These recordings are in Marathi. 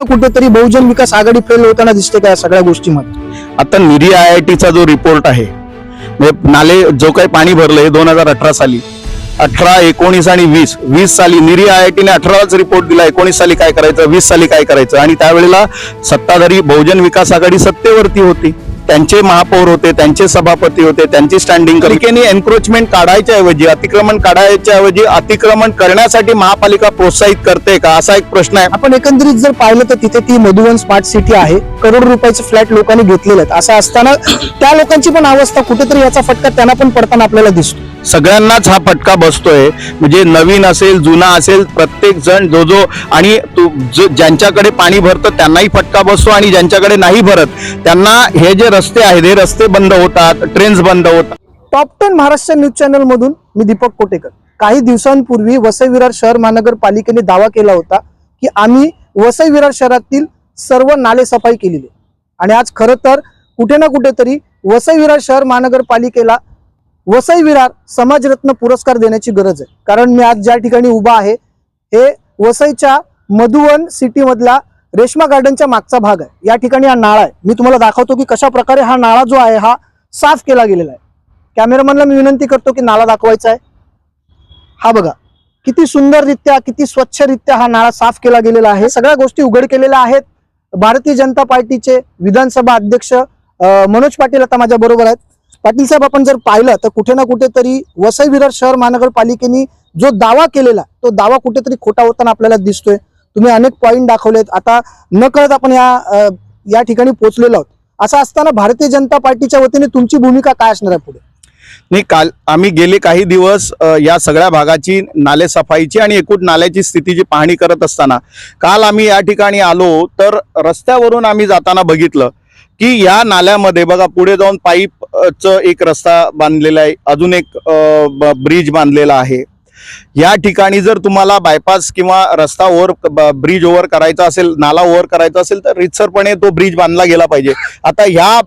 कुठेतरी बहुजन विकास आघाडी फेल होताना दिसते का या सगळ्या गोष्टीमध्ये? आता निरी आय आय टीचा जो रिपोर्ट आहे म्हणजे नाले जो काही पाणी भरलंय दोन हजार अठरा साली. अठरा एकोणीस आणि वीस वीस साली निरी आय आय टीने अठरालाच रिपोर्ट दिला एकोणीस साली काय करायचं वीस साली काय करायचं? आणि त्यावेळेला सत्ताधारी बहुजन विकास आघाडी सत्तेवरती होती. त्यांचे महापौर होते त्यांचे सभापती होते त्यांची स्टँडिंग कमिटीने एन्क्रोचमेंट काढायच्या ऐवजी अतिक्रमण काढायच्या ऐवजी अतिक्रमण करण्यासाठी महापालिका प्रोत्साहित करते का? असा एक प्रश्न आहे. आपण एकंदरीत जर पाहिलं तर तिथे ती मधुवन स्मार्ट सिटी आहे. करोड रुपयाचे फ्लॅट लोकांनी घेतलेले आहेत असं असताना त्या लोकांची पण अवस्था कुठेतरी याचा फटका त्यांना पण पडताना आपल्याला दिसतो. सगळ्यांनाच हा फटका बसतोय. म्हणजे नवीन असेल जुना असेल प्रत्येक जण जो जो आणि तू जो ज्यांच्याकडे पाणी भरतं त्यांनाही फटका बसतो आणि ज्यांच्याकडे नाही भरत त्यांना हे जे रस्ते आहेत हे रस्ते बंद होतात ट्रेन्स बंद होतात. Top ten Maharashtra news channel मधून मी दीपक कोटेकर. काही दिवसांपूर्वी वसई विरार शहर महानगरपालिकेने दावा केला होता की आम्ही वसई विरार शहरातील सर्व नाले सफाई केलेली आणि आज खरं तर कुठे ना कुठेतरी वसई विरार शहर महानगरपालिकेला वसई विरार समाजरत्न पुरस्कार देण्याची गरज आहे. कारण मी आज ज्या ठिकाणी उभा आहे हे वसईच्या मधुवन सिटी मधला रेशमा गार्डनच्या मागचा भाग आहे. या ठिकाणी हा नाळा आहे. मी तुम्हाला दाखवतो की कशा प्रकारे हा नाळा जो आहे हा साफ केला गेलेला आहे. कॅमेरामॅनला मी विनंती करतो की नाला दाखवायचा आहे. हा बघा किती सुंदररित्या किती स्वच्छरित्या हा नाळा साफ केला गेलेला आहे. सगळ्या गोष्टी उघड केलेल्या आहेत. भारतीय जनता पार्टीचे विधानसभा अध्यक्ष मनोज पाटील आता माझ्या बरोबर आहेत. पाटील साहेब आपण जर पाहिलं तर कुठे ना कुठेतरी वसई विरार शहर महानगरपालिकेने जो दावा केलेला तो दावा कुठेतरी खोटा होताना आपल्याला दिसतोय. तुम्ही अनेक पॉईंट दाखवलेत. आता न कळत आपण या या ठिकाणी पोहोचलेलो आहोत. असं असताना भारतीय जनता पार्टीच्या वतीने तुमची भूमिका काय असणार आहे पुढे? नाही काल आम्ही गेले काही दिवस या सगळ्या भागाची नाले सफाईची आणि एकूण नाल्याची स्थितीची पाहणी करत असताना काल आम्ही या ठिकाणी आलो तर रस्त्यावरून आम्ही जाताना बघितलं की या नाल्यामध्ये बघा पुढे जाऊन पाईपचं एक रस्ता बांधलेला आहे. अजून एक ब्रिज बांधलेला आहे. या ठिकाणी जर तुम्हाला बायपास किंवा रस्ता ओव्हर ब्रिज ओव्हर करायचा असेल नाला ओव्हर करायचा असेल तर रितसरपणे तो ब्रिज बांधला गेला पाहिजे. आता ह्या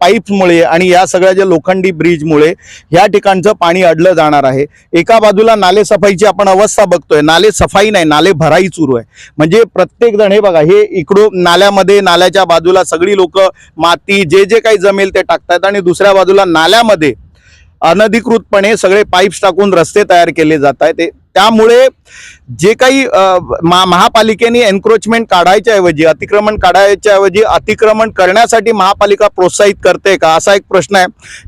पाईप्समुळे आणि या सगळ्या ज्या लोखंडी ब्रिजमुळे या ठिकाणचं पाणी अडलं जाणार आहे. एका बाजूला नाले सफाईची आपण अवस्था बघतोय. नाले सफाई नाही नाले भराई सुरू आहे. म्हणजे प्रत्येक जण हे बघा हे इकडून नाल्यामध्ये नाल्याच्या बाजूला सगळी लोक माती जे जे काही जमेल ते टाकतायत आणि दुसऱ्या बाजूला नाल्यामध्ये अनधिकृतपणे सगळे पाईप्स टाकून रस्ते तयार केले जात आहेत. त्यामुळे जे काही महापालिकेने एन्क्रोचमेंट काढायच्या ऐवजी अतिक्रमण काढायच्या ऐवजी अतिक्रमण करण्यासाठी महापालिका प्रोत्साहित करते का? असा एक प्रश्न आहे.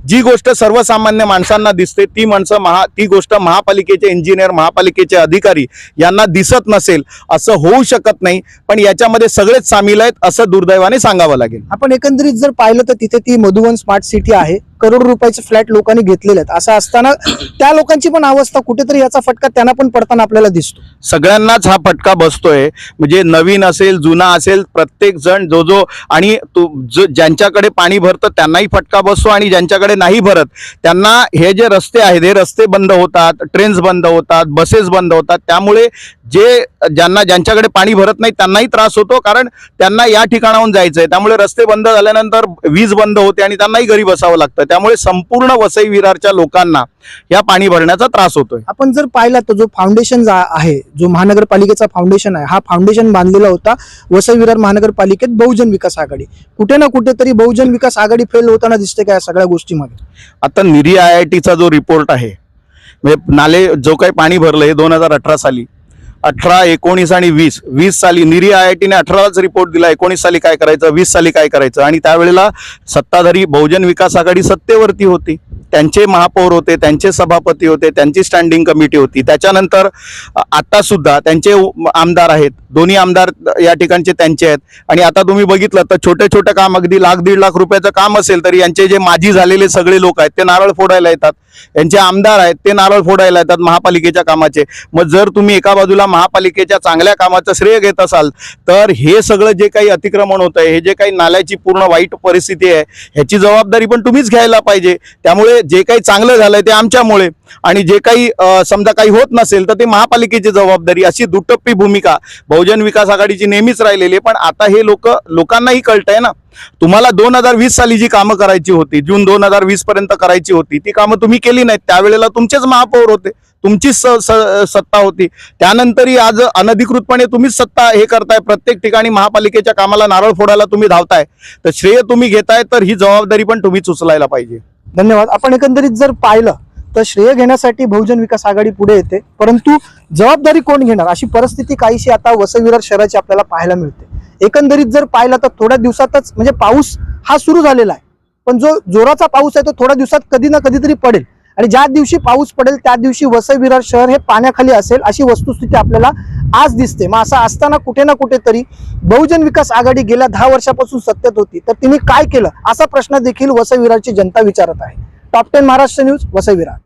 जी गोष्ट सर्वसामान्य माणसांना दिसते ती माणसं महा ती गोष्ट महापालिकेचे इंजिनियर महापालिकेचे अधिकारी यांना दिसत नसेल असं होऊ शकत नाही. पण याच्यामध्ये सगळेच सामील आहेत असं दुर्दैवाने सांगावं लागेल. आपण एकंदरीत जर पाहिलं तर तिथे ती मधुवन स्मार्ट सिटी आहे. करोड रुपयाचे फ्लॅट लोकांनी घेतलेले आहेत. असं असताना त्या लोकांची पण अवस्था कुठेतरी याचा फटका त्यांना पण पडताना आपल्याला दिसतो. सगळ्यांनाच हा फटका बसतोय. म्हणजे नवीन असेल जुना असेल प्रत्येक जण जो जो आणि तू जो ज्यांच्याकडे पाणी भरतं त्यांनाही फटका बसतो आणि ज्यांच्याकडे नाही भरत त्यांना हे जे रस्ते आहेत हे रस्ते बंद होतात ट्रेन्स बंद होतात बसेस बंद होतात. त्यामुळे जे ज्यांना ज्यांच्याकडे पाणी भरत नाही त्यांनाही त्रास होतो कारण त्यांना या ठिकाणाहून जायचं आहे त्यामुळे रस्ते बंद झाल्यानंतर वीज बंद होते आणि त्यांनाही घरी बसावं लागतं. त्यामुळे संपूर्ण वसई विरारच्या लोकांना या पाणी भरण्याचा त्रास होतोय. आपण जर पाहिला तर जो फाउंडेशन आहे जो महानगरपालिकेचा फाउंडेशन आहे हा फाउंडेशन बांधलेला होता वसई विरार महानगरपालिकेत बहुजन विकास आघाडी. कुठे ना कुठेतरी बहुजन विकास आघाडी फेल होताना दिसते का या सगळ्या गोष्टीमध्ये? आता निरी आय आय टीचा जो रिपोर्ट आहे म्हणजे नाले जो काही पाणी भरलं हे दोन हजार अठरा साली अठरा एकोणीस आणि वीस. वीस साली निरी आय आय टीने अठरालाच रिपोर्ट दिला. एकोणीस साली काय करायचं? वीस साली काय करायचं? आणि त्यावेळेला सत्ताधारी बहुजन विकास आघाडी सत्तेवरती होती. त्यांचे महापौर होते त्यांचे सभापती होते त्यांची स्टँडिंग कमिटी होती. त्याच्यानंतर आत्तासुद्धा त्यांचे आमदार आहेत. दोन्ही आमदार या ठिकाणचे त्यांचे आहेत. आणि आता तुम्ही बघितलं तर छोटे छोटे काम अगदी लाख दीड लाख रुपयाचं काम असेल तरी यांचे जे माजी झालेले सगळे लोक आहेत ते नारळ फोडायला येतात. यांचे आमदार आहेत ते नारळ फोडायला येतात महापालिकेच्या कामाचे. मग जर तुम्ही एका बाजूला महापालिकेच्या चांगल्या कामाचं श्रेय घेत असाल तर हे सगळं जे काही अतिक्रमण होत आहे हे जे काही नाल्याची पूर्ण वाईट परिस्थिती आहे ह्याची जबाबदारी पण तुम्हीच घ्यायला पाहिजे. त्यामुळे जे काही चांगलं झालंय ते आमच्यामुळे. आणि जे काही समजा काही होत नसेल तर ते महापालिकेची जबाबदारी अशी दुटप्पी भूमिका बहुजन विकास आघाडीची नेहमीच राहिलेली आहे. पण आता हे लोक लोकांनाही कळतंय ना. तुम्हाला दोन हजार वीस साली जी कामं करायची होती जून दोन हजार वीस पर्यंत करायची होती ती कामं तुम्ही केली नाहीत. त्यावेळेला तुमचेच महापौर होते. तुमचीच स- स- सत्ता होती. त्यानंतरही आज अनधिकृतपणे तुम्हीच सत्ता हे करताय प्रत्येक ठिकाणी. महापालिकेच्या कामाला नारळ फोडायला तुम्ही धावताय. तर श्रेय तुम्ही घेताय तर ही जबाबदारी पण तुम्हीच उचलायला पाहिजे. धन्यवाद. आपण एकंदरीत जर पाहिलं तर श्रेय घेण्यासाठी बहुजन विकास आघाडी पुढे येते. परंतु जबाबदारी कोण घेणार? अशी परिस्थिती काहीशी आता वसविरार शहराची आपल्याला पाहायला मिळते. एकंदरीत जर पाहिलं तर थोड्या दिवसातच म्हणजे पाऊस हा सुरू झालेला आहे. पण जो जोराचा पाऊस आहे तो थोड्या दिवसात कधी ना कधीतरी पडेल. आणि ज्या दिवशी पाऊस पडेल त्या दिवशी वसई विरार शहर हे पाण्याखाली असेल अशी वस्तुस्थिती आपल्याला आज दिसते. मग असं असताना कुठे ना कुठेतरी बहुजन विकास आघाडी गेल्या दहा वर्षापासून सत्तेत होती. तर तिने काय केलं? असा प्रश्न देखील वसई विरारची जनता विचारत आहे. Top ten Maharashtra news Vasai Virar